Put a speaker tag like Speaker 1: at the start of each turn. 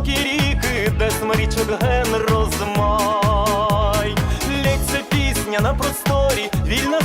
Speaker 1: глибокі ріки, де смарічок ген розмай, Лється пісня на просторі, вільна.